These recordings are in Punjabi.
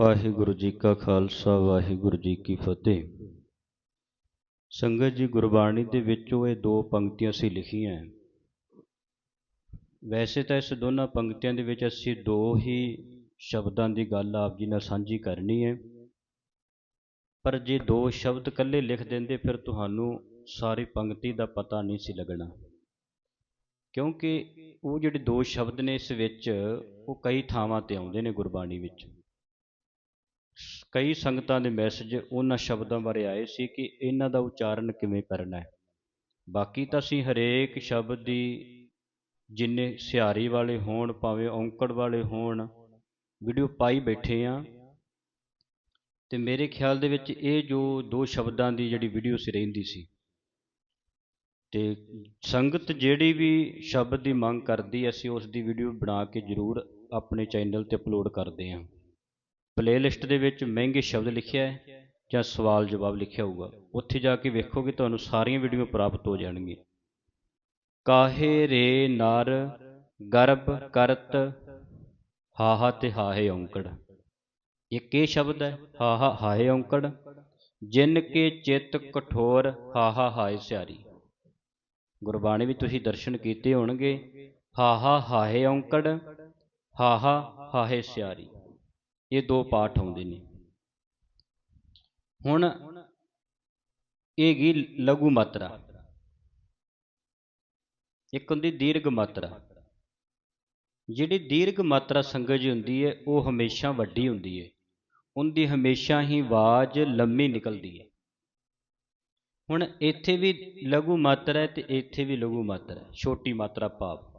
ਵਾਹਿਗੁਰੂ ਜੀ ਕਾ ਖਾਲਸਾ, ਵਾਹਿਗੁਰੂ ਜੀ ਕੀ ਫਤਿਹ। ਸੰਗਤ ਜੀ, ਗੁਰਬਾਣੀ ਦੇ ਵਿੱਚੋਂ ਇਹ ਦੋ ਪੰਕਤੀਆਂ ਅਸੀਂ ਲਿਖੀਆਂ ਵੈਸੇ ਤਾਂ ਇਸ ਦੋਨਾਂ ਪੰਕਤੀਆਂ ਦੇ ਵਿੱਚ ਅਸੀਂ ਦੋ ਹੀ ਸ਼ਬਦਾਂ ਦੀ ਗੱਲ ਆਪ ਜੀ ਨਾਲ ਸਾਂਝੀ ਕਰਨੀ ਹੈ। ਪਰ ਜੇ ਦੋ ਸ਼ਬਦ ਇਕੱਲੇ ਲਿਖ ਦਿੰਦੇ, ਫਿਰ ਤੁਹਾਨੂੰ ਸਾਰੀ ਪੰਕਤੀ ਦਾ ਪਤਾ ਨਹੀਂ ਸੀ ਲੱਗਣਾ। ਕਿਉਂਕਿ ਉਹ ਜਿਹੜੇ ਦੋ ਸ਼ਬਦ ਨੇ ਇਸ ਵਿੱਚ, ਉਹ ਕਈ ਥਾਵਾਂ ਤੇ ਆਉਂਦੇ ਨੇ ਗੁਰਬਾਣੀ ਵਿੱਚ। ਕਈ ਸੰਗਤਾਂ ਦੇ ਮੈਸੇਜ ਉਹਨਾਂ ਸ਼ਬਦਾਂ ਬਾਰੇ ਆਏ ਸੀ ਕਿ ਇਹਨਾਂ ਦਾ ਉਚਾਰਨ ਕਿਵੇਂ ਕਰਨਾ ਹੈ। ਬਾਕੀ ਤਾਂ ਅਸੀਂ ਹਰੇਕ ਸ਼ਬਦ ਦੀ ਜਿੰਨੇ ਸਿਹਾਰੀ ਵਾਲੇ ਹੋਣ, ਭਾਵੇਂ ਔਂਕੜ ਵਾਲੇ ਹੋਣ ਵੀਡੀਓ ਪਾਈ ਬੈਠੇ ਆ ਤੇ ਮੇਰੇ ਖਿਆਲ ਦੇ ਵਿੱਚ ਇਹ ਜੋ ਦੋ ਸ਼ਬਦਾਂ ਦੀ ਜਿਹੜੀ ਵੀਡੀਓ ਸੀ ਰਹਿੰਦੀ ਸੀ। ਤੇ ਸੰਗਤ ਜਿਹੜੀ ਵੀ ਸ਼ਬਦ ਦੀ ਮੰਗ ਕਰਦੀ ਅਸੀਂ ਉਸ ਦੀ ਵੀਡੀਓ ਬਣਾ ਕੇ ਜ਼ਰੂਰ ਆਪਣੇ ਚੈਨਲ ਤੇ ਅਪਲੋਡ ਕਰਦੇ ਹਾਂ। ਪਲੇਲਿਸਟ ਦੇ ਵਿੱਚ ਮਹਿੰਗੇ ਸ਼ਬਦ ਲਿਖਿਆ ਹੈ ਜਾਂ ਸਵਾਲ ਜਵਾਬ ਲਿਖਿਆ ਹੋਊਗਾ। ਉੱਥੇ ਜਾ ਕੇ ਵੇਖੋਗੇ ਤੁਹਾਨੂੰ ਸਾਰੀਆਂ ਵੀਡੀਓ ਪ੍ਰਾਪਤ ਹੋ ਜਾਣਗੀਆਂ। ਕਾਹੇ ਰੇ ਨਰ ਗਰਭ ਕਰਤ, ਹਾਹਾ ਤੇ ਹਾਹੇ ਔਂਕੜ। ਇੱਕ ਇਹ ਸ਼ਬਦ ਹੈ, ਹਾਹਾ ਹਾਹੇ ਔਂਕੜ, ਜਿਨ ਕੇ ਚਿੱਤ ਕਠੋਰ, ਹਾਹਾ ਹਾਏ ਸਿਆਰੀ। ਗੁਰਬਾਣੀ ਵੀ ਤੁਸੀਂ ਦਰਸ਼ਨ ਕੀਤੇ ਹੋਣਗੇ, ਹਾਹਾ ਹਾਹੇ ਔਂਕੜ, ਹਾਹਾ ਹਾਹੇ ਸਿਆਰੀ। ਇਹ ਦੋ ਪਾਠ ਆਉਂਦੇ ਨੇ। ਹੁਣ ਇਹ ਗੀ ਲਘੂ ਮਾਤਰਾ। ਇੱਕ ਹੁੰਦੀ ਦੀਰਘ ਮਾਤਰਾ। ਜਿਹੜੀ ਦੀਰਘ ਮਾਤਰਾ ਸੰਗਤ ਜੀ ਹੁੰਦੀ ਹੈ, ਉਹ ਹਮੇਸ਼ਾ ਵੱਡੀ ਹੁੰਦੀ ਹੈ। ਉਹਦੀ ਹਮੇਸ਼ਾ ਹੀ ਆਵਾਜ਼ ਲੰਮੀ ਨਿਕਲਦੀ ਹੈ। ਹੁਣ ਇੱਥੇ ਵੀ ਲਘੂ ਮਾਤਰਾ ਹੈ ਤੇ ਇੱਥੇ ਵੀ ਲਘੂ ਮਾਤਰਾ ਹੈ। ਛੋਟੀ ਮਾਤਰਾ ਭਾਵ।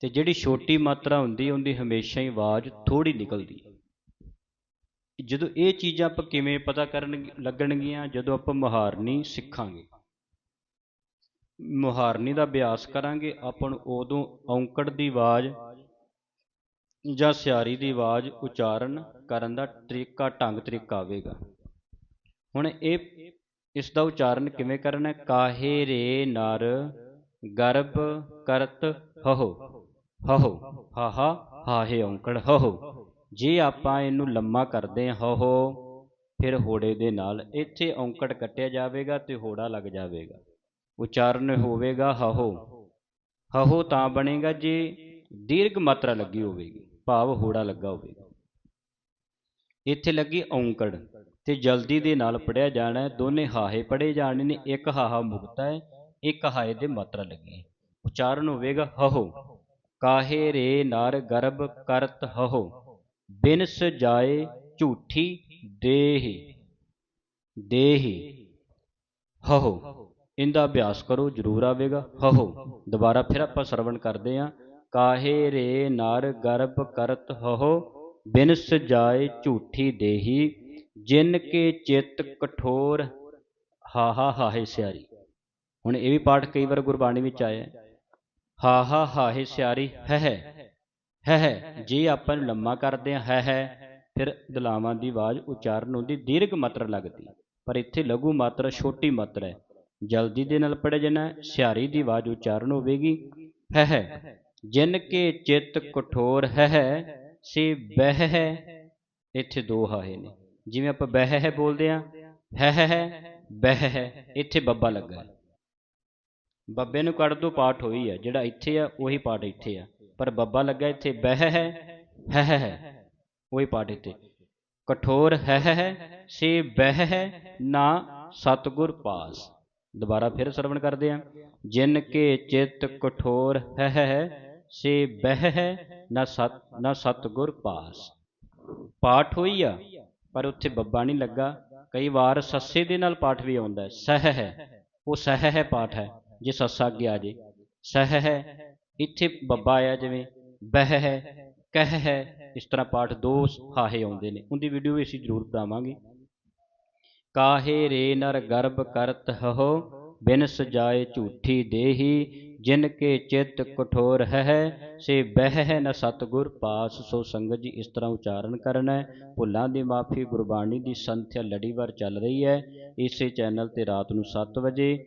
ਤੇ ਜਿਹੜੀ ਛੋਟੀ ਮਾਤਰਾ ਹੁੰਦੀ, ਉਹਦੀ ਹਮੇਸ਼ਾ ਹੀ ਆਵਾਜ਼ ਥੋੜੀ ਨਿਕਲਦੀ ਜਦੋਂ ਇਹ ਚੀਜ਼ਾਂ ਆਪਾਂ ਕਿਵੇਂ ਪਤਾ ਕਰਨ ਲੱਗਣਗੀਆਂ? ਜਦੋਂ ਆਪਾਂ ਮੁਹਾਰਨੀ ਸਿੱਖਾਂਗੇ। ਮੁਹਾਰਨੀ ਦਾ ਅਭਿਆਸ ਕਰਾਂਗੇ, ਆਪਾਂ ਨੂੰ ਉਦੋਂ ਔਂਕੜ ਦੀ ਆਵਾਜ਼ ਜਾਂ ਸਿਆਰੀ ਦੀ ਆਵਾਜ਼ ਉਚਾਰਨ ਕਰਨ ਦਾ ਤਰੀਕਾ, ਢੰਗ ਤਰੀਕਾ ਆਵੇਗਾ। ਹੁਣ ਇਹ, ਇਸ ਦਾ ਉਚਾਰਨ ਕਿਵੇਂ ਕਰਨਾ ਕਾਹੇ ਰੇ ਨਰ ਗਰਭ ਕਰਤ ਹਹੋ ਹਹੋ ਹਾਹਾ ਹਾਹੇ ਔਂਕੜ ਹਹੋ ਜੇ ਆਪਾਂ ਇਹਨੂੰ ਲੰਮਾ ਕਰਦੇ ਹਾਂ ਹਹੋ ਫਿਰ ਹੋੜੇ ਦੇ ਨਾਲ ਇੱਥੇ ਔਂਕੜ ਕੱਟਿਆ ਜਾਵੇਗਾ ਤੇ ਹੋੜਾ ਲੱਗ ਜਾਵੇਗਾ। ਉਚਾਰਨ ਹੋਵੇਗਾ ਹਹੋ ਹਹੋ ਤਾਂ ਬਣੇਗਾ ਜੇ ਦੀਰਘ ਮਾਤਰਾ ਲੱਗੀ ਹੋਵੇਗੀ, ਭਾਵ ਹੋੜਾ ਲੱਗਾ ਹੋਵੇਗਾ। ਇੱਥੇ ਲੱਗੀ ਔਂਕੜ ਤੇ ਜਲਦੀ ਦੇ ਨਾਲ ਪੜਿਆ ਜਾਣਾ, ਦੋਨੇ ਹਾਹੇ ਪੜੇ ਜਾਣੇ ਨੇ, ਇੱਕ ਹਾਹਾ ਮੁਕਤਾ ਹੈ, ਇੱਕ ਹਾਏ ਦੇ ਮਾਤਰਾ ਲੱਗੀ ਹੈ। ਉਚਾਰਨ ਹੋਵੇਗਾ ਹਹੋ ਕਾਹੇ ਰੇ ਨਰ ਗਰਭ ਕਰਤ ਹਹੋ ਬਿਨਸ ਜਾਏ ਝੂਠੀ ਦੇਹ ਦੇਹ ਹਹੋ ਇਹਦਾ ਅਭਿਆਸ ਕਰੋ, ਜ਼ਰੂਰ ਆਵੇਗਾ ਹਹੋ ਦੁਬਾਰਾ ਫਿਰ ਆਪਾਂ ਸਰਵਣ ਕਰਦੇ ਹਾਂ। ਕਾਹੇ ਰੇ ਨਰ ਗਰਭ ਕਰਤ ਹਹੋ ਬਿਨਸ ਜਾਏ ਝੂਠੀ ਦੇਹੀ, ਜਿਨ ਕੇ ਚਿੱਤ ਕਠੋਰ ਹਾਹਾ ਹਾਹੇ ਸਿਆਰੀ। ਹੁਣ ਇਹ ਵੀ ਪਾਠ ਕਈ ਵਾਰ ਗੁਰਬਾਣੀ ਵਿੱਚ ਆਇਆ ਹੈ। ਹਾਹਾ ਹਾਹੇ ਸਿਆਰੀ, ਹੈ ਹੈ ਹੈ ਹੈ, ਜੇ ਆਪਾਂ ਨੂੰ ਲੰਮਾ ਕਰਦੇ ਹਾਂ, ਹੈ ਹੈ, ਫਿਰ ਦਲਾਵਾਂ ਦੀ ਆਵਾਜ਼ ਉਚਾਰਨ ਹੁੰਦੀ, ਦੀਰਘ ਮਾਤਰਾ ਲੱਗਦੀ। ਪਰ ਇੱਥੇ ਲਘੂ ਮਾਤਰਾ, ਛੋਟੀ ਮਾਤਰਾ ਹੈ। ਜਲਦੀ ਦੇ ਨਾਲ ਪੜਿਆ ਜਾਣਾ, ਸਿਆਰੀ ਦੀ ਆਵਾਜ਼ ਉਚਾਰਨ ਹੋਵੇਗੀ, ਹੈ ਹੈ, ਜਿਨ ਕੇ ਚਿੱਤ ਕਠੋਰ, ਹੈ ਹੈ, ਸੇ ਬਹਿ ਹੈ, ਇੱਥੇ ਦੋ ਹਾਹੇ ਨੇ। ਜਿਵੇਂ ਆਪਾਂ ਬਹਿ ਹੈ ਬੋਲਦੇ ਆ ਹੈ ਹੈ, ਬਹਿ ਹੈ, ਇੱਥੇ ਬੱਬਾ ਲੱਗਾ ਬੱਬੇ ਨੂੰ ਕੱਢ ਦੋ ਪਾਠ ਹੋਈ ਹੈ ਜਿਹੜਾ ਇੱਥੇ ਆ, ਉਹੀ ਪਾਠ ਇੱਥੇ ਆ। ਪਰ ਬੱਬਾ ਲੱਗਾ ਇੱਥੇ, ਬਹਿ ਹੈ ਹੈ ਹੈ ਉਹੀ ਪਾਠ ਇੱਥੇ। ਕਠੋਰ ਹੈ ਹੈ ਸੇ ਬਹਿ ਹੈ, ਨਾ ਸਤਗੁਰ ਪਾਸ। ਦੁਬਾਰਾ ਫਿਰ ਸਰਵਣ ਕਰਦੇ ਆ। ਜਿਨ ਕੇ ਚਿੱਤ ਕਠੋਰ ਹੈ ਹੈ ਸੇ ਬਹਿ ਹੈ, ਨਾ ਸਤ, ਨਾ ਸਤਗੁਰ ਪਾਸ। ਪਾਠ ਹੋਈ ਆ, ਪਰ ਉੱਥੇ ਬੱਬਾ ਨਹੀਂ ਲੱਗਾ। ਕਈ ਵਾਰ ਸੱਸੇ ਦੇ ਨਾਲ ਪਾਠ ਵੀ ਆਉਂਦਾ ਸਹਿ ਹੈ, ਉਹ ਸਹਿ ਹੈ ਪਾਠ ਹੈ। ਜੇ ਸੱਸ ਅੱਗੇ ਆ ਜੇ। ਸਹ ਹੈ, ਇੱਥੇ ਬੱਬਾ ਆਇਆ ਜਿਵੇਂ, ਬਹਿ ਹੈ, ਕਹਿ ਹੈ। ਇਸ ਤਰ੍ਹਾਂ ਪਾਠ ਦੋ ਹਾਹੇ ਆਉਂਦੇ ਨੇ। ਉਹਦੀ ਵੀਡੀਓ ਵੀ ਅਸੀਂ ਜ਼ਰੂਰ ਬਣਾਵਾਂਗੇ। ਕਾਹੇ ਰੇ ਨਰ ਗਰਭ ਕਰਤ ਹਹੋ ਬਿਨ ਸਜਾਏ ਝੂਠੀ ਦੇਹੀ, ਜਿਨ ਕੇ ਚਿੱਤ ਕਠੋਰ ਹੈ ਸੇ ਬਹਿ ਹੈ ਨ ਸਤਗੁਰ ਪਾਸ, ਸੋ ਸੰਗਤ ਜੀ ਇਸ ਤਰ੍ਹਾਂ ਉਚਾਰਨ ਕਰਨਾ ਹੈ। ਭੁੱਲਾਂ ਦੀ ਮਾਫੀ ਗੁਰਬਾਣੀ ਦੀ ਸੰਥਿਆ ਲੜੀਵਾਰ ਚੱਲ ਰਹੀ ਹੈ। ਇਸੇ ਚੈਨਲ ਤੇ ਰਾਤ ਨੂੰ 7 ਵਜੇ